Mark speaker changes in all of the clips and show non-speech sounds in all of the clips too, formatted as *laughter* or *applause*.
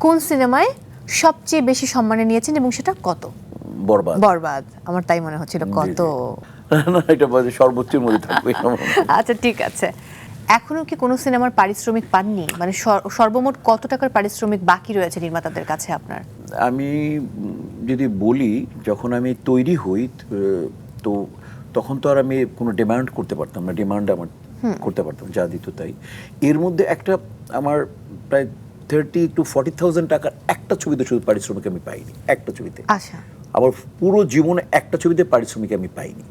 Speaker 1: কোন সিনেমায় সবচেয়ে বেশি সম্মানে নিয়েছেন এবং সেটা কত?
Speaker 2: বরবাদ।
Speaker 1: বরবাদ। আমার তাই মনে হচ্ছিল কত। *laughs*
Speaker 2: না এটা সর্বোচ্চের মধ্যে থাকবে।
Speaker 1: আচ্ছা ঠিক আছে। এখনও কি কোনো সিনেমার পারিশ্রমিক পাননি? মানে সর- সর্বমোট কত টাকার পারিশ্রমিক বাকি রয়েছে নির্মাতাদের কাছে আপনার?
Speaker 2: আমি যদি বলি যখন আমি তৈরি হই তো তখন তো আর আমি কোনো ডিমান্ড করতে পারতাম না। ডিমান্ড আমার করতে পারতাম যা দিত তাই। এর মধ্যে একটা আমার প্রায় থার্টি টু ফর্টি থাউজেন্ড টাকার একটা ছবিতে শুধু পারিশ্রমিক আমি পাইনি একটা ছবিতে।
Speaker 1: আচ্ছা।
Speaker 2: আবার পুরো জীবনে একটা ছবিতে পারিশ্রমিক আমি পাইনি।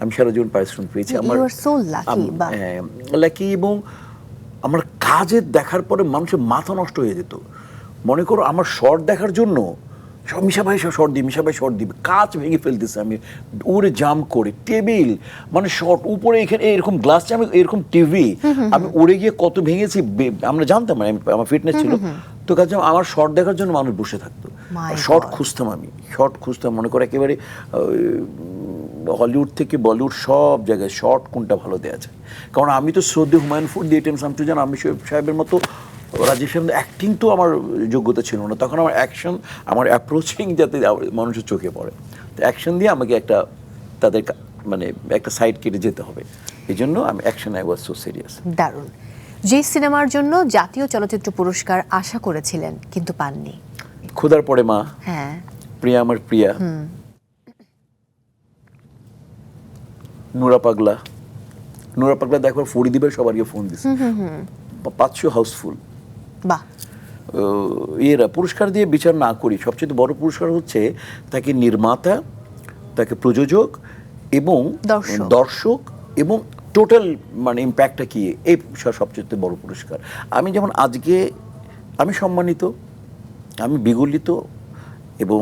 Speaker 2: আমি সারা জীবন পারিশ্রমিক পেয়েছি আমার লাকি এবং আমার কাজের দেখার পরে মানুষের মাথা নষ্ট হয়ে যেত। মনে করো আমার শর্ট দেখার জন্য সব মিশা ভাই সব শর্ট দিই মিশা ভাই শর্ট দিবে কাজ ভেঙে ফেলতেছে আমি। উড়ে জাম করে টেবিল মানে শর্ট উপরে এখানে এরকম গ্লাস আমি এরকম টিভি। আমি উড়ে গিয়ে কত ভেঙেছি আমরা জানতাম না আমি- আমার ফিটনেস ছিল। তো কাজে আমার শর্ট দেখার জন্য মানুষ বসে থাকতো। শর্ট খুঁজতাম আমি শর্ট খুঁজতাম মনে করে একেবারে হলিউড থেকে বলিউড সব জায়গায় শর্ট কোনটা ভালো দেওয়া যায়। কারণ আমি তো শ্রদ্ধে হুমায়ুন ফুড দিয়ে টেম শামসুজান আমি সাহেবের মতো রাজীব সাহেব অ্যাক্টিং তো আমার যোগ্যতা ছিল না তখন আমার অ্যাকশন আমার অ্যাপ্রোচিং যাতে মানুষের চোখে পড়ে। তো অ্যাকশন দিয়ে আমাকে একটা তাদের মানে একটা সাইড কেটে যেতে হবে। এই জন্য আমি action I was so serious
Speaker 1: দারুণ। যে সিনেমার জন্য জাতীয় চলচ্চিত্র পুরস্কার আশা করেছিলেন কিন্তু পাননি।
Speaker 2: ক্ষুধার পরে মা।
Speaker 1: হ্যাঁ।
Speaker 2: প্রিয়া আমার প্রিয়া। নুরা পাগলা। নুরা পাগলা দেখবার ফরিদিবের সবার গিয়ে ফোন দিছে পাঁচশো হাউসফুল
Speaker 1: বাহ।
Speaker 2: এরা পুরস্কার দিয়ে বিচার না করি। সবচেয়ে বড় পুরস্কার হচ্ছে তাকে নির্মাতা তাকে প্রযোজক এবং
Speaker 1: দর্শক।
Speaker 2: এবং টোটাল মানে ইম্প্যাক্টটা কি? এই সবচেয়ে বড় পুরস্কার। আমি যেমন আজকে আমি সম্মানিত আমি বিগলিত এবং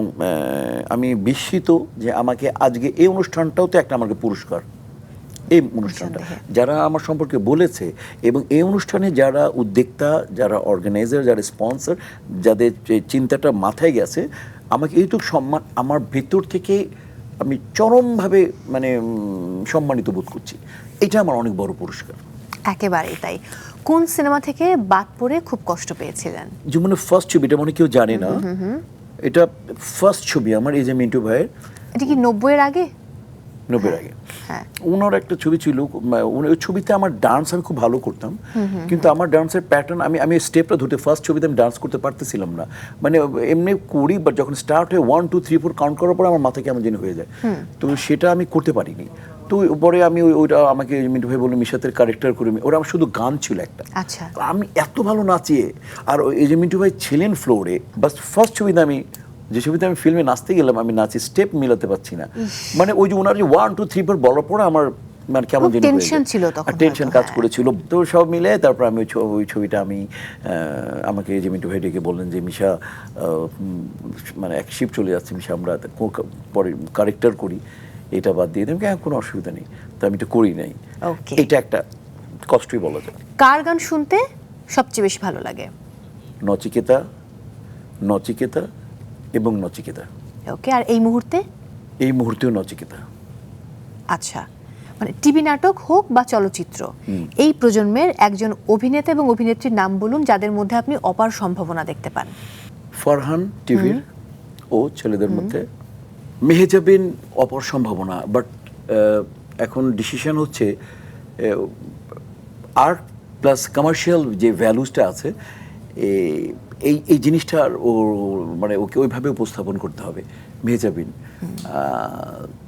Speaker 2: আমি বিস্মিত যে আমাকে আজকে এই অনুষ্ঠানটাও তো একটা আমাকে পুরস্কার। এই অনুষ্ঠানটা। যারা আমার সম্পর্কে বলেছে এবং এই অনুষ্ঠানে যারা উদ্যোক্তা যারা অর্গানাইজার যারা স্পন্সর যাদের চিন্তাটা মাথায় গেছে আমাকে এইটুকু সম্মান আমার ভেতর থেকে আমি চরমভাবে মানে সম্মানিত বোধ করছি। এটা আমার অনেক বড় পুরস্কার।
Speaker 1: একেবারেই তাই। কোন সিনেমা থেকে বাদ পড়ে খুব কষ্ট পেয়েছিলেন?
Speaker 2: জীবনে ফার্স্ট ছবিটা মনে কেউ জানে না। এটা ফার্স্ট ছবি আমার এই যে মিন্টু ভাইয়ের।
Speaker 1: এটা কি নব্বইয়ের আগে?
Speaker 2: নব্বের আগে।
Speaker 1: হ্যাঁ।
Speaker 2: ওনার একটা ছবি ছিল ওই ছবিতে আমার ডান্স আমি খুব ভালো করতাম। কিন্তু আমার ডান্সের প্যাটার্ন আমি আমি স্টেপটা ধরতে ফার্স্ট ছবিতে আমি ডান্স করতে পারতেছিলাম না। মানে এমনি করি বাট যখন স্টার্ট হয়ে one two three four count করার পরে আমার মাথা কেমন যেন হয়ে যায়। তো সেটা আমি করতে পারিনি। তো পরে আমি ওই- ওইটা আমাকে মিন্টু ভাই বলল মিশাতের ক্যারেক্টার করে ওরা আমার শুধু গান ছিল একটা।
Speaker 1: আচ্ছা।
Speaker 2: আমি এত ভালো নাচিয়ে আর ওই- এই যে মিন্টু ভাই ছিলেন ফ্লোরে বাস ফার্স্ট ছবিতে আমি যে ছবিতে আমি ফিল্মে নাচতে গেলাম আমি নাচি স্টেপ মিলাতে পারছি না। মানে ওই যে ওনার যে ওয়ান টু থ্রি ফোর বলার পরে আমার মানে কেমন যেন
Speaker 1: tension ছিল তখন
Speaker 2: টেনশন কাজ। করেছিল। তো সব মিলে তারপর আমি ওই ছবিটা আমি আমাকে যে মিন্টু ভাই ডেকে বললেন যে মিশা মানে এক শিপ চলে যাচ্ছে মিশা আমরা পরে কারেক্টার করি। এটা বাদ দিয়ে দেবেন হ্যাঁ কোনো অসুবিধা নেই। তো আমি তো করি নাই। এটা একটা কষ্টই বলা যায়।
Speaker 1: কার গান শুনতে সবচেয়ে বেশি ভালো লাগে?
Speaker 2: নচিকেতা নচিকেতা এবং নচিকেতা।
Speaker 1: ওকে আর এই মুহূর্তে?
Speaker 2: এই মুহূর্তেও নচিকেতা।
Speaker 1: আচ্ছা মানে টিভি নাটক হোক বা চলচ্চিত্র এই প্রজন্মের একজন অভিনেতা এবং অভিনেত্রীর নাম বলুন যাদের মধ্যে আপনি অপার সম্ভাবনা দেখতে পান।
Speaker 2: ফরহান টিভির ও ছেলেদের মধ্যে মেহেজাবিন অপর সম্ভাবনা বাট এখন ডিসিশন হচ্ছে আর্ট প্লাস কমার্শিয়াল যে ভ্যালুসটা আছে এই এই জিনিসটার ও মানে ওকে ওইভাবে উপস্থাপন করতে হবে। মেহেজাবিন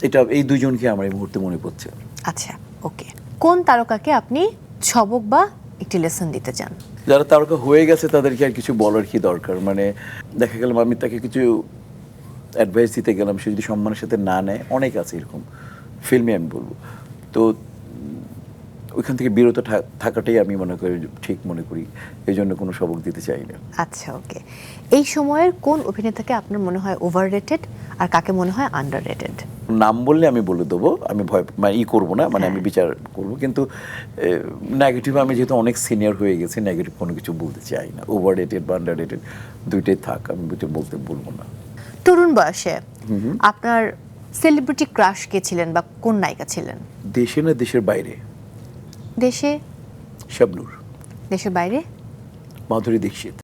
Speaker 2: এটা এই দুইজনকে আমার এই মুহূর্তে মনে পড়ছে।
Speaker 1: আচ্ছা ওকে। কোন তারকাকে আপনি ছবক বা একটি লেসন দিতে চান?
Speaker 2: যারা তারকা হয়ে গেছে তাদেরকে আর কিছু বলার কি দরকার? মানে দেখা গেলাম আমি তাকে কিছু অ্যাডভাইস দিতে গেলাম সে যদি সম্মানের সাথে না নেয় অনেক আছে এরকম। ফিল্মে আমি বলব। তো ওইখান থেকে বিরত থাকাটাই আমি মনে করি ঠিক মনে করি। এই জন্য কোনো সবক দিতে চাই না।
Speaker 1: আচ্ছা ওকে। এই সময়ের কোন অভিনেতাকে আপনার মনে হয় ওভার রেটেড আর কাকে মনে হয় আন্ডার রেটেড
Speaker 2: নাম বললে আমি বলে দেবো। আমি ভয় মানে ই করব না মানে আমি বিচার করব। কিন্তু নেগেটিভ আমি যেহেতু অনেক সিনিয়র হয়ে গেছি নেগেটিভ কোনো কিছু বলতে চাই না। ওভার রেটেড বা আন্ডার রেটেড দুইটাই থাক আমি দুটো বলতে বলব না।
Speaker 1: তরুণ বয়সে আপনার সেলিব্রিটি ক্রাশ কে ছিলেন বা কোন নায়িকা ছিলেন?
Speaker 2: দেশে না দেশের বাইরে?
Speaker 1: দেশে?
Speaker 2: শাবনুর।
Speaker 1: দেশের বাইরে?
Speaker 2: মাধুরী দীক্ষিত।